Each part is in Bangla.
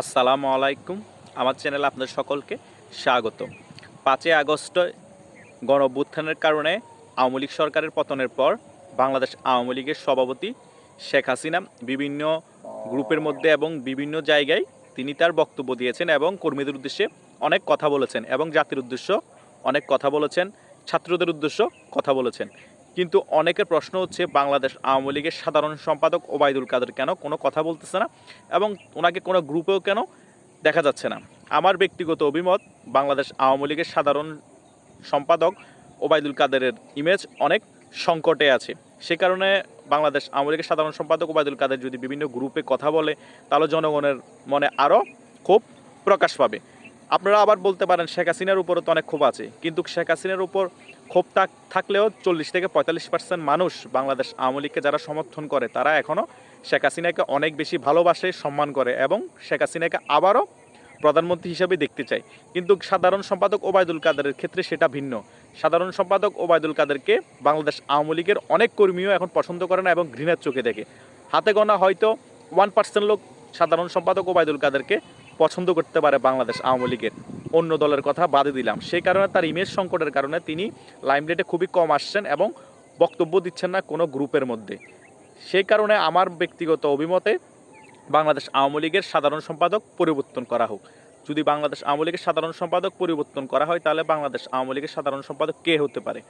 আসসালামু আলাইকুম। আমার চ্যানেলে আপনাদের সকলকে স্বাগত পাঁচই আগস্ট গণ অভ্যুত্থানের কারণে আওয়ামী লীগ সরকারের পতনের পর বাংলাদেশ আওয়ামী লীগের সভাপতি শেখ হাসিনা বিভিন্ন গ্রুপের মধ্যে এবং বিভিন্ন জায়গায় তিনি তার বক্তব্য দিয়েছেন এবং কর্মীদের উদ্দেশ্যে অনেক কথা বলেছেন এবং জাতির উদ্দেশ্য অনেক কথা বলেছেন, ছাত্রদের উদ্দেশ্য কথা বলেছেন। কিন্তু অনেকের প্রশ্ন হচ্ছে, বাংলাদেশ আওয়ামী লীগের সাধারণ সম্পাদক ওবায়দুল কাদের কেন? কোনো কথা বলতেছে না। এবং ওনাকে কোনো গ্রুপেও কেন দেখা যাচ্ছে না? আমার ব্যক্তিগত অভিমত, বাংলাদেশ আওয়ামী লীগের সাধারণ সম্পাদক ওবায়দুল কাদেরের ইমেজ অনেক সংকটে আছে। সে কারণে বাংলাদেশ আওয়ামী লীগের সাধারণ সম্পাদক ওবায়দুল কাদের যদি বিভিন্ন গ্রুপে কথা বলে, তাহলে জনগণের মনে আরও ক্ষোভ প্রকাশ পাবে। আপনারা আবার বলতে পারেন, শেখ হাসিনার উপরও তো অনেক ক্ষোভ আছে। কিন্তু শেখ হাসিনার উপর ক্ষোভ থাক- থাকলেও চল্লিশ থেকে পঁয়তাল্লিশ পার্সেন্ট মানুষ বাংলাদেশ আওয়ামী লীগকে যারা সমর্থন করে, তারা এখনও শেখ হাসিনাকে অনেক বেশি ভালোবাসে, সম্মান করে এবং শেখ হাসিনাকে আবারও প্রধানমন্ত্রী হিসেবে দেখতে চায়। কিন্তু সাধারণ সম্পাদক ওবায়দুল কাদেরের ক্ষেত্রে সেটা ভিন্ন। সাধারণ সম্পাদক ওবায়দুল কাদেরকে বাংলাদেশ আওয়ামী লীগের অনেক কর্মীও এখন পছন্দ করে না এবং ঘৃণার চোখে দেখে। হাতে গোনা হয়তো ওয়ান পার্সেন্ট লোক সাধারণ সম্পাদক ওবায়দুল কাদেরকে পছন্দ করতে পারে বাংলাদেশ আওয়ামী লীগের। অন্য দলের কথা বাদে দিলাম। সেই কারণে তার ইমেজ সংকটের কারণে তিনি লাইমলাইটে খুবই কম আসছেন এবং বক্তব্য দিচ্ছেন না কোনো গ্রুপের মধ্যে। সেই কারণে আমার ব্যক্তিগত অভিমতে বাংলাদেশ আওয়ামী লীগের সাধারণ সম্পাদক পরিবর্তন করা হোক। যদি বাংলাদেশ আওয়ামী লীগের সাধারণ সম্পাদক পরিবর্তন করা হয়, তাহলে বাংলাদেশ আওয়ামী লীগের সাধারণ সম্পাদক কে হতে পারে?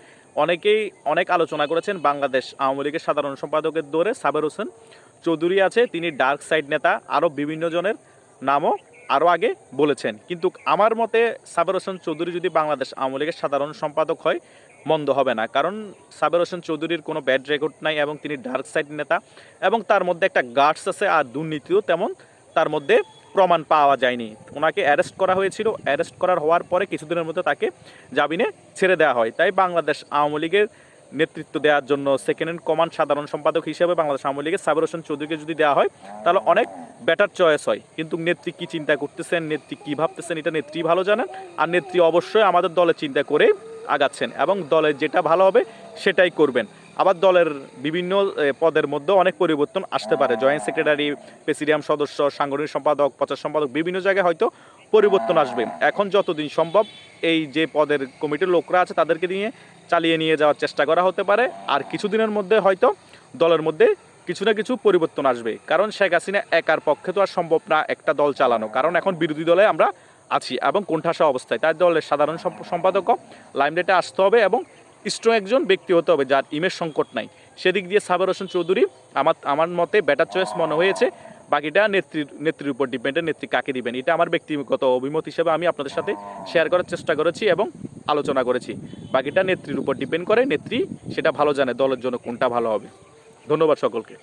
অনেকেই অনেক আলোচনা করেছেন বাংলাদেশ আওয়ামী লীগের সাধারণ সম্পাদকের দৌড়ে সাবের হোসেন চৌধুরী আছে। তিনি ডার্ক সাইড নেতা, আরও বিভিন্ন জনের নামও আরও আগে বলেছেন। কিন্তু আমার মতে সাবের হোসেন চৌধুরী যদি বাংলাদেশ আওয়ামী লীগের সাধারণ সম্পাদক হয়, মন্দ হবে না। কারণ সাবের হোসেন চৌধুরীর কোনো ব্যাড রেকর্ড নাই এবং তিনি ডার্ক সাইড নেতা এবং তার মধ্যে একটা গার্ডস আছে আর দুর্নীতিও তেমন তার মধ্যে প্রমাণ পাওয়া যায়নি। ওনাকে অ্যারেস্ট করা হয়েছিল। অ্যারেস্ট করার হওয়ার পরে কিছুদিনের মধ্যে তাকে জামিনে ছেড়ে দেওয়া হয়। তাই বাংলাদেশ আওয়ামী লীগের নেতৃত্ব দেওয়ার জন্য সেকেন্ড হ্যান্ড কমান্ড সাধারণ সম্পাদক হিসেবে বাংলাদেশ আওয়ামী লীগের সাবের হোসেন চৌধুরীকে যদি দেওয়া হয়, তাহলে অনেক বেটার চয়েস হয়। কিন্তু নেত্রী কী চিন্তা করতেছেন? নেত্রী কী ভাবতেছেন? এটা নেত্রী ভালো জানেন। আর নেত্রী অবশ্যই আমাদের দলের চিন্তা করে আগাচ্ছেন এবং দলের যেটা ভালো হবে সেটাই করবেন। আবার দলের বিভিন্ন পদের মধ্যে অনেক পরিবর্তন আসতে পারে। জয়েন্ট সেক্রেটারি, প্রেসিডিয়াম সদস্য, সাংগঠনিক সম্পাদক, প্রচার সম্পাদক বিভিন্ন জায়গায় হয়তো পরিবর্তন আসবে। এখন যতদিন সম্ভব এই যে পদের কমিটির লোকরা আছে তাদেরকে নিয়ে চালিয়ে নিয়ে যাওয়ার চেষ্টা করা হতে পারে। আর কিছুদিনের মধ্যে হয়তো দলের মধ্যে কিছু না কিছু পরিবর্তন আসবে। কারণ শেখ হাসিনা একার পক্ষে তো আর সম্ভব না একটা দল চালানো। কারণ এখন বিরোধী দলে আমরা আছি এবং কোণঠাসা অবস্থায়। তাই দলের সাধারণ সম্প- সম্পাদকও লাইমলাইটে আসতে হবে এবং স্ট্রং একজন ব্যক্তি হতে হবে যার ইমেজ সংকট নাই। সেদিক দিয়ে সাবের হোসেন চৌধুরী আমার আমার মতে বেটার চয়েস মনে হয়েছে। বাকিটা নেত্রীর নেত্রীর উপর ডিপেন্ডেন্ট নেত্রী কাকে দিবেন? এটা আমার ব্যক্তিগত অভিমত হিসেবে আমি আপনাদের সাথে শেয়ার করার চেষ্টা করেছি এবং আলোচনা করেছি। বাকিটা নেত্রীর উপর ডিপেন্ড করে, নেত্রী সেটা ভালো জানে, দলের জন্য কোনটা ভালো হবে। ধন্যবাদ সকলকে।